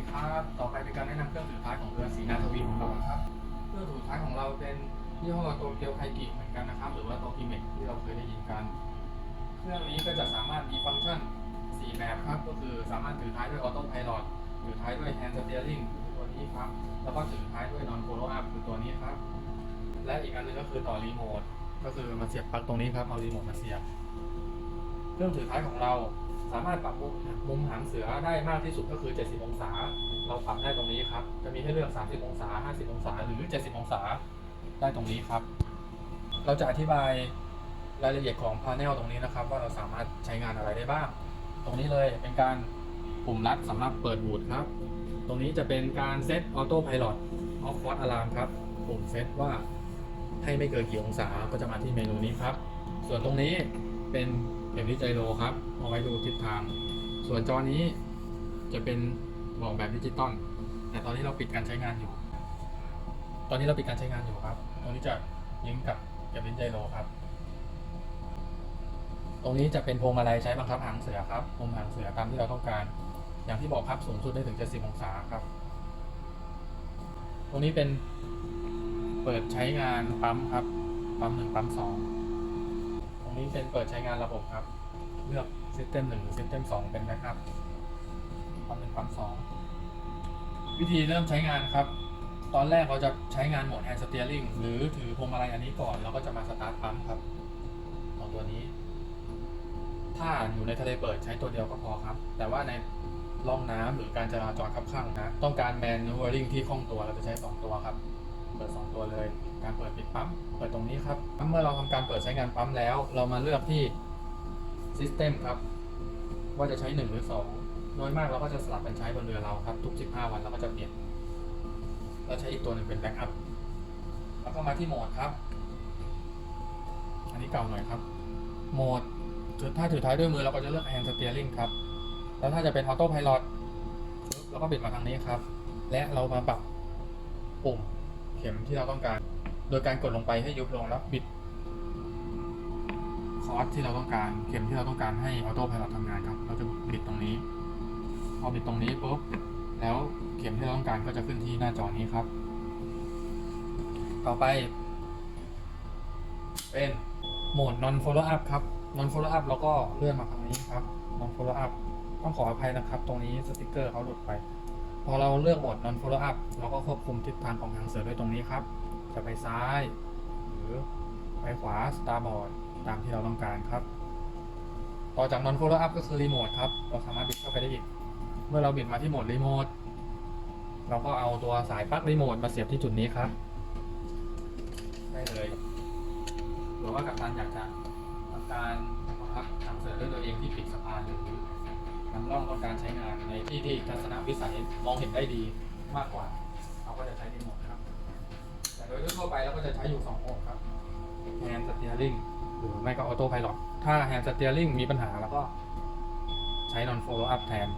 ดีครับ ต่อไปเป็นการแนะนำเครื่องสุดท้ายของเรือสีนาทวีของเราครับ เครื่องสุดท้ายของเราเป็นยี่ห้อโตเกียวไคกิเหมือนกันนะครับ หรือว่าโตกิเมกที่เราเคยได้ยินกัน เครื่องนี้ก็จะสามารถมีฟังก์ชัน 4 แบบครับ ก็คือสามารถถือท้ายด้วยออโต้ไพลอตถือท้ายด้วยแฮนด์สเตียริงคือตัวนี้ครับ แล้วก็ถือท้ายด้วยนอนโฟล์อัพคือตัวนี้ครับ และอีกอันหนึงก็คือต่อรีโมท ก็คือมาเสียบปลั๊กตรงนี้ครับ เอารีโมทมาเสียบ เครื่องถือท้ายของเรา สามารถปรับมุมมุมหางเสือได้มากที่สุดก็คือ 70 องศา เราปรับได้ตรงนี้ครับ จะมีให้เลือก 30 องศา 50 องศา หรือ 70 องศา ได้ตรงนี้ครับ เราจะอธิบายรายละเอียดของพาเนลตรงนี้นะครับ ว่าเราสามารถใช้งานอะไรได้บ้าง ตรงนี้เลยเป็นการปุ่มลัดสำหรับเปิดบูทครับ ตรงนี้จะเป็นการเซตออโต้ไพลอตออฟฟอร์ดอะลามครับ ปุ่มเซตว่าให้ไม่เกินกี่องศาก็จะมาที่เมนูนี้ครับ ส่วนตรงนี้เป็น เข็มทิศไจโรครับ เอาไว้ดูทิศทาง ส่วนจอนี้จะเป็นบอกแบบดิจิตอล แต่ตอนนี้เราปิดการใช้งานอยู่ ตอนนี้เราปิดการใช้งานอยู่ครับ ตรงนี้จะลิงก์กับเข็มทิศไจโรครับ ตรงนี้จะเป็นพวงมาลัยใช้บังคับหางเสือครับมุมหางเสือตามที่เราต้องการ อย่างที่บอกครับสูงสุดได้ถึง70องศาครับ ตรงนี้เป็นเปิดใช้งานปั๊มครับ ปั๊มหนึ่งปั๊มสอง รงนี้เป็นเปิดใช้งานระบบครับ เลือก System 1หรือ System 2 เป็นแบ็กอัพปั๊มหนึ่งปั๊มสองวิธีเริ่มใช้งานครับ ตอนแรกเราจะใช้งานโหมด Hand Steering หรือถือพวงมาลัยอันนี้ก่อนเราก็จะมาสตาร์ทปั๊มครับของตัวนี้ ถ้าอยู่ในทะเลเปิดใช้ตัวเดียวก็พอครับ แต่ว่าในร่องน้ำหรือการจราจรคับข้างนะ ต้องการแมน u ว r ริงที่คล่องตัวเราจะใช้ 2 ตัวครับ เปิด 2 ตัวเลย การเปิดปิดปั๊ม เปิดตรงนี้ครับ เมื่อเราทำการเปิดใช้งานปั๊มแล้ว เรามาเลือกที่ System ครับ ว่าจะใช้ 1 หรือ 2 น้อยมากเราก็จะสลับกันใช้บนเรือเราครับ ทุก 15 วันเราก็จะเปลี่ยน เราใช้อีกตัวหนึ่งเป็นแบ็กอัพ แล้วก็มาที่โหมดครับ อันนี้เก่าหน่อยครับ โหมดถ้าถือท้ายด้วยมือเราก็จะเลือก hand steering ครับ แล้วถ้าจะเป็น auto pilot เราก็บิดมาทางนี้ครับ และเรามาปรับปุ่ม เข็มที่เราต้องการ โดยการกดลงไปให้ยุบลงแล้วบิดคอร์สที่เราต้องการ เข็มที่เราต้องการให้ auto pilot ทำงานครับ เราจะบิดตรงนี้ พอบิดตรงนี้ปุ๊บ แล้วเข็มที่เราต้องการก็จะขึ้นที่หน้าจอนี้ครับ ต่อไป เป็นโหมด non follow up ครับ non follow up เราก็เลื่อนมาทางนี้ครับ non follow up ต้องขออภัยนะครับ ตรงนี้สติกเกอร์เขาหลุดไป พอเราเลือกโหมด non follow up เราก็ควบคุมทิศทางของหางเสือด้วยตรงนี้ครับ จะไปซ้าย หรือไปขวา starboard ตามที่เราต้องการครับ ต่อจาก non follow up ก็คือรีโมทครับ เราสามารถบิดเข้าไปได้อีก เมื่อเราบิดมาที่โหมดรีโมท เราก็เอาตัวสายปลั๊กรีโมทมาเสียบที่จุดนี้ครับ ได้เลย หรือว่ากัปตันอยากจะทำการบังคับทางเสือ ร่องต้องการใช้งานในที่ที่ทัศนวิสัยมองเห็นได้ดีมากกว่า เราก็จะใช้รีโมดครับ แต่โดยทั่วไปเราก็จะใช้อยู่2โหมดครับ Hand Steering หรือไม่ก็ออโต้ไพลอตถ้า Hand Steering มีปัญหาแล้วก็ใช้นอนโฟล์อัพแทน